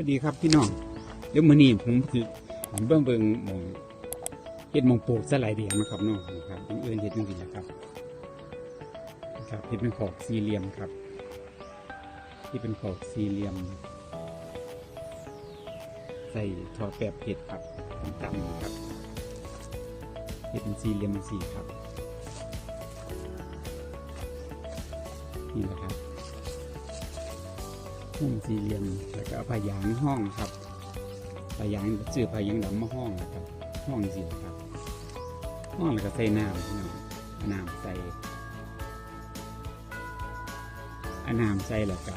วัสดีครับพี่น้องเดี๋ยวมื้อนี้ผมคือผมเบิ่งเบิ่งมองเฮ็ดมองปลูกสไลเดียงนะครับน้องนะครับบังเอิญเฮ็ดจังซี่นะครับครับเฮ็ดเป็นขอกสี่เหลี่ยมครับ ที่เป็นขอกสี่เหลี่ยม ใส่ทอแปบเห็ดครับต่ำๆครับเฮ็ดเป็นสี่เหลี่ยมสี่ครับนี่แหละครับ ห้องสี่เหลี่ยมแล้วก็เอาผ้ายางห้องครับผ้ายางซื้อผ้ายางดำมาห้องนะครับ ห้องสิครับ ห้องแล้วก็ใส่น้ำน้องเอาน้ำใส่อาน้ำใส่แล้วก็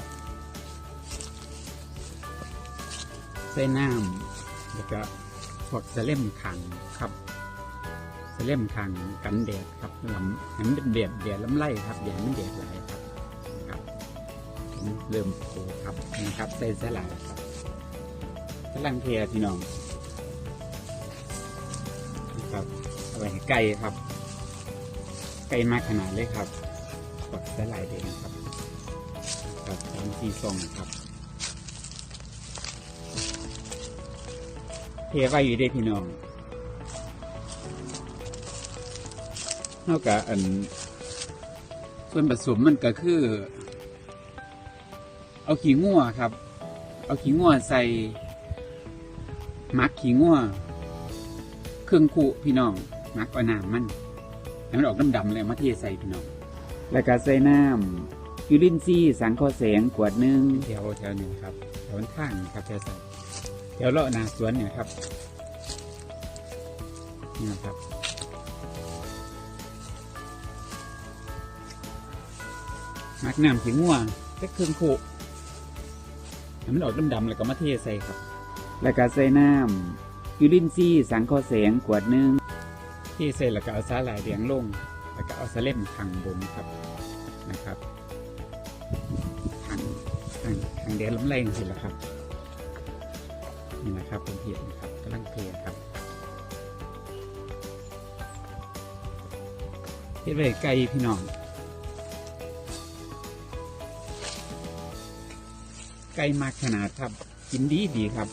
ใส่น้ำแล้วก็พวกสะเล่มขังครับสะเล่มขังกันแดดครับลำให้มันแดดแดดลำไรครับแดดมันแดดไหลายครับ เริ่มโผล่ครับนะครับใส่สลายครับกำลังเทียพี่น้องนะครับเอาไว้ไก่ครับ ไก่มากขนาดเลยครับกดสลายเองครับกับสามสี่ซองครับเทไว้อยู่ได้พี่น้องเท่ากอันส่วนผสมมันก็คือ เอาขี้งัวครับ เอาขี้งัวใส่มักขี้งัวเครื่องคู่พี่น้องมักเอาน้ำมันให้มันออกดำๆเลยมาเทใส่พี่น้อง แล้วก็ใส่น้ำยูรินซีย์สังเคอแสงขวดหนึ่งแถวแถวหนึ่งครับแถวข้างครับแถวใส่แถวเลาะหนาสวนเนี่ยครับนี่นะครับมักน้ำขี้งัวแค่เครื่องคู่ ให้มันออกดำๆแล้วก็มาเทใส่ครับ แล้วก็ใส่น้ำยูรินซีย์สังเคอแสงขวดหนึ่งเทใส่แล้วก็เอาสาหร่ายแดงลง แล้วก็เอาสะเล่มขังบนครับนะครับขังขังขังแดดลำแรงสิละครับนี่นะครับผมเห็นนะครับกำลังเทครับเทไปไกลพี่น้อง ไก่มากขนาดครับ กินดีดีครับ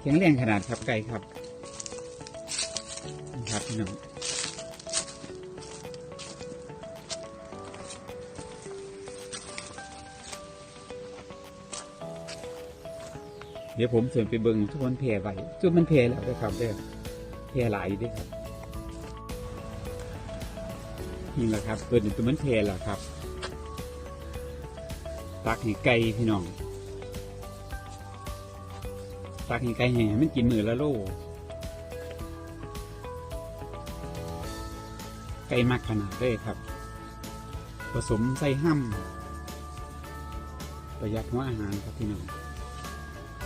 แข็งแรงขนาดครับไก่ครับนะครับพี่น้องเดี๋ยวผมเสริมไปเบิงทุกคนแพร่ไว้จุดมันแพร่แล้วด้ครับเด้อแพร่หลายด้วยครับนี่แหละครับเกิดตัวมันแพร่แล้วครับ ตักให้ไก่พี่น้อง ตักให้ไก่แห่มันกินมือละโลไก่มากขนาดเลยครับ ผสมใส่ห้ำประหยัดหัวอาหารครับพี่น้อง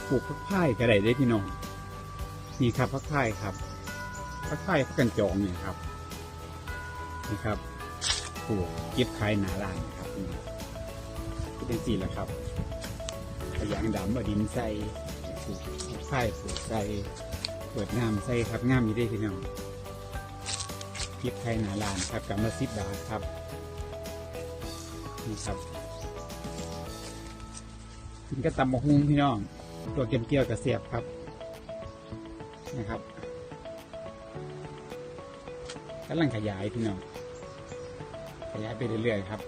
ปลูกพักพายก็ได้เด้พี่น้องนี่ครับพักพายครับพักพายพักกันจองเนี่ยครับนี่ครับปลูกเก็บขายหนาร้านครับนี่ เป็นสี่แหละครับขยางดำเอดินใส่ปลูกไข่ปลูกใส่เปิดน้ำใส่ครับงามอยู่ได้พี่น้องพริกไทยหนาลานครับกำละสิบบาทครับนี่ครับกินก็ตำมะฮุงพี่น้อง ตัวเกลียวเกลียวกระเสียบครับนะครับกำลังขยายพี่น้องขยายไปเรื่อยๆครับ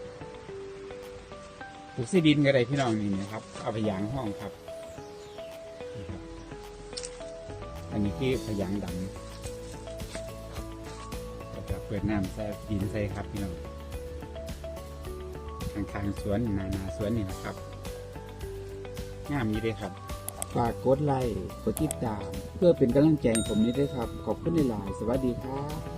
ลูกซีดินก็ได้พี่น้องนี่นะครับ เอาไปยางห้องครับ อันนี้คือพยางดำแล้วก็เปิดน้ำใส่ดินใส่ครับพี่น้องข้างๆสวนนานาสวนนี่นะครับงามนี้เลยครับฝากกดไลค์กดติดตาม เพื่อเป็นกำลังใจให้ผมนี้ด้วยครับ ขอบคุณหลาย ๆ สวัสดีครับ